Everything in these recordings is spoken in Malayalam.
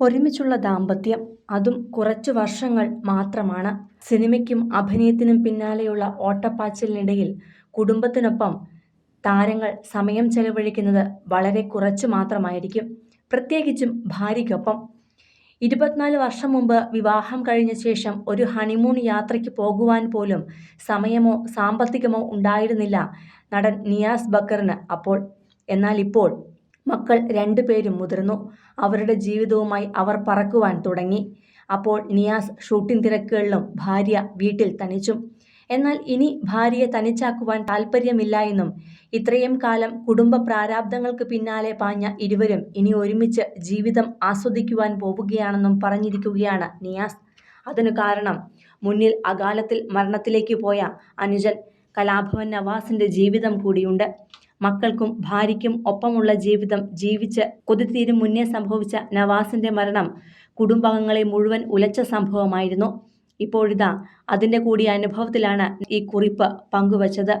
ഒരുമിച്ചുള്ള ദാമ്പത്യം അതും കുറച്ചു വർഷങ്ങൾ മാത്രമാണ്. സിനിമയ്ക്കും അഭിനയത്തിനും പിന്നാലെയുള്ള ഓട്ടപ്പാച്ചിലിനിടയിൽ കുടുംബത്തിനൊപ്പം താരങ്ങൾ സമയം ചെലവഴിക്കുന്നത് വളരെ കുറച്ചു മാത്രമായിരിക്കും. പ്രത്യേകിച്ചും ഭാര്യയ്ക്കൊപ്പം. ഇരുപത്തിനാല് വർഷം മുമ്പ് വിവാഹം കഴിഞ്ഞ ശേഷം ഒരു ഹണിമൂൺ യാത്രയ്ക്ക് പോകുവാൻ പോലും സമയമോ സാമ്പത്തികമോ ഉണ്ടായിരുന്നില്ല നടൻ നിയാസ് ബക്കറിന് അപ്പോൾ. എന്നാൽ ഇപ്പോൾ മക്കൾ രണ്ടുപേരും മുതിർന്നു. അവരുടെ ജീവിതവുമായി അവർ പറക്കുവാൻ തുടങ്ങി. അപ്പോൾ നിയാസ് ഷൂട്ടിംഗ് തിരക്കുകളിലും ഭാര്യ വീട്ടിൽ തനിച്ചും. എന്നാൽ ഇനി ഭാര്യയെ തനിച്ചാക്കുവാൻ താല്പര്യമില്ല എന്നും ഇത്രയും കാലം കുടുംബ പ്രാരാബ്ദങ്ങൾക്ക് പിന്നാലെ പാഞ്ഞ ഇരുവരും ഇനി ഒരുമിച്ച് ജീവിതം ആസ്വദിക്കുവാൻ പോവുകയാണെന്നും പറഞ്ഞിരിക്കുകയാണ് നിയാസ്. അതിനു കാരണം മുന്നിൽ അകാലത്തിൽ മരണത്തിലേക്ക് പോയ അനുജൻ കലാഭവൻ നവാസിന്റെ ജീവിതം കൂടിയുണ്ട്. മക്കൾക്കും ഭാര്യയ്ക്കും ഒപ്പമുള്ള ജീവിതം ജീവിച്ച് കൊതിത്തീരും മുന്നേ സംഭവിച്ച നവാസിന്റെ മരണം കുടുംബാംഗങ്ങളെ മുഴുവൻ ഉലച്ച സംഭവമായിരുന്നു. ഇപ്പോഴിതാ അതിന്റെ കൂടി അനുഭവത്തിലാണ് ഈ കുറിപ്പ് പങ്കുവച്ചത്.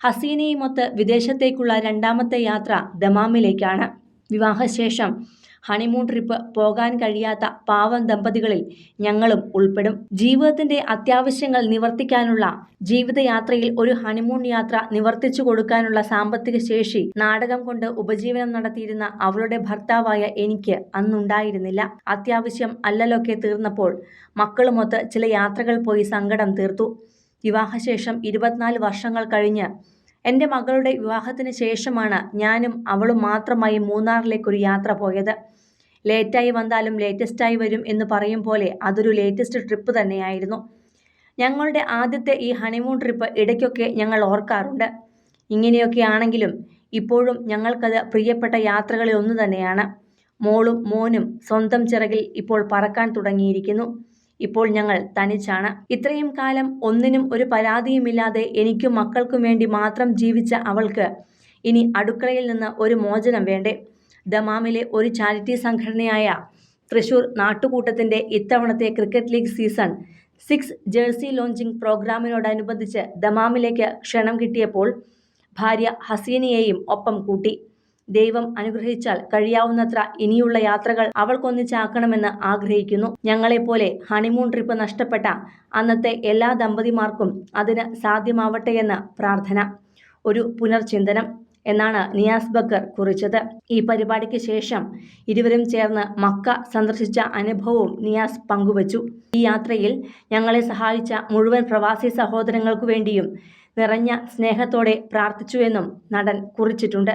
ഹസീനയുമൊത്ത് വിദേശത്തേക്കുള്ള രണ്ടാമത്തെ യാത്ര ദമാമിലേക്കാണ്. വിവാഹശേഷം ഹണിമൂൺ ട്രിപ്പ് പോകാൻ കഴിയാത്ത പാവം ദമ്പതികളിൽ ഞങ്ങളും ഉൾപ്പെടും. ജീവിതത്തിന്റെ അത്യാവശ്യങ്ങൾ നിവർത്തിക്കാനുള്ള ജീവിതയാത്രയിൽ ഒരു ഹണിമൂൺ യാത്ര നിവർത്തിച്ചു കൊടുക്കാനുള്ള സാമ്പത്തിക ശേഷി നാടകം കൊണ്ട് ഉപജീവനം നടത്തിയിരുന്ന അവളുടെ ഭർത്താവായ എനിക്ക് അന്നുണ്ടായിരുന്നില്ല. അത്യാവശ്യം അല്ലലൊക്കെ തീർന്നപ്പോൾ മക്കളുമൊത്ത് ചില യാത്രകൾ പോയി സങ്കടം തീർത്തു. വിവാഹശേഷം ഇരുപത്തിനാല് വർഷങ്ങൾ കഴിഞ്ഞ് എന്റെ മകളുടെ വിവാഹത്തിന് ശേഷമാണ് ഞാനും അവളും മാത്രമായി മൂന്നാറിലേക്കൊരു യാത്ര പോയത്. ലേറ്റായി വന്നാലും ലേറ്റസ്റ്റായി വരും എന്ന് പറയും പോലെ അതൊരു ലേറ്റസ്റ്റ് ട്രിപ്പ് തന്നെയായിരുന്നു. ഞങ്ങളുടെ ആദ്യത്തെ ഈ ഹണിമൂൺ ട്രിപ്പ് ഇടയ്ക്കൊക്കെ ഞങ്ങൾ ഓർക്കാറുണ്ട്. ഇങ്ങനെയൊക്കെ ആണെങ്കിലും ഇപ്പോഴും ഞങ്ങൾക്കത് പ്രിയപ്പെട്ട യാത്രകളിൽ ഒന്ന് തന്നെയാണ്. മോളും മോനും സ്വന്തം ചിറകിൽ ഇപ്പോൾ പറക്കാൻ തുടങ്ങിയിരിക്കുന്നു. ഇപ്പോൾ ഞങ്ങൾ തനിച്ചാണ്. ഇത്രയും കാലം ഒന്നിനും ഒരു പരാതിയുമില്ലാതെ എനിക്കും മക്കൾക്കും വേണ്ടി മാത്രം ജീവിച്ച അവൾക്ക് ഇനി അടുക്കളയിൽ നിന്ന് ഒരു മോചനം വേണ്ടേ? ദമാമിലെ ഒരു ചാരിറ്റി സംഘടനയായ തൃശൂർ നാട്ടുകൂട്ടത്തിന്റെ ഇത്തവണത്തെ cricket league season six jersey launching പ്രോഗ്രാമിനോടനുബന്ധിച്ച് ദമാമിലേക്ക് ക്ഷണം കിട്ടിയപ്പോൾ ഭാര്യ ഹസീനയെയും ഒപ്പം കൂട്ടി. ദൈവം അനുഗ്രഹിച്ചാൽ കഴിയാവുന്നത്ര ഇനിയുള്ള യാത്രകൾ അവൾക്കൊന്നിച്ചാക്കണമെന്ന് ആഗ്രഹിക്കുന്നു. ഞങ്ങളെപ്പോലെ ഹണിമൂൺ ട്രിപ്പ് നഷ്ടപ്പെട്ട അന്നത്തെ എല്ലാ ദമ്പതിമാർക്കും അതിന് സാധ്യമാവട്ടെയെന്ന് പ്രാർത്ഥന. ഒരു പുനർചിന്തനം എന്നാണ് നിയാസ് ബക്കർ കുറിച്ചത്. ഈ പരിപാടിക്ക് ശേഷം ഇരുവരും ചേർന്ന് മക്ക സന്ദർശിച്ച അനുഭവവും നിയാസ് പങ്കുവച്ചു. ഈ യാത്രയിൽ ഞങ്ങളെ സഹായിച്ച മുഴുവൻ പ്രവാസി സഹോദരങ്ങൾക്കു വേണ്ടിയും നിറഞ്ഞ സ്നേഹത്തോടെ പ്രാർത്ഥിച്ചുവെന്നും നടൻ കുറിച്ചിട്ടുണ്ട്.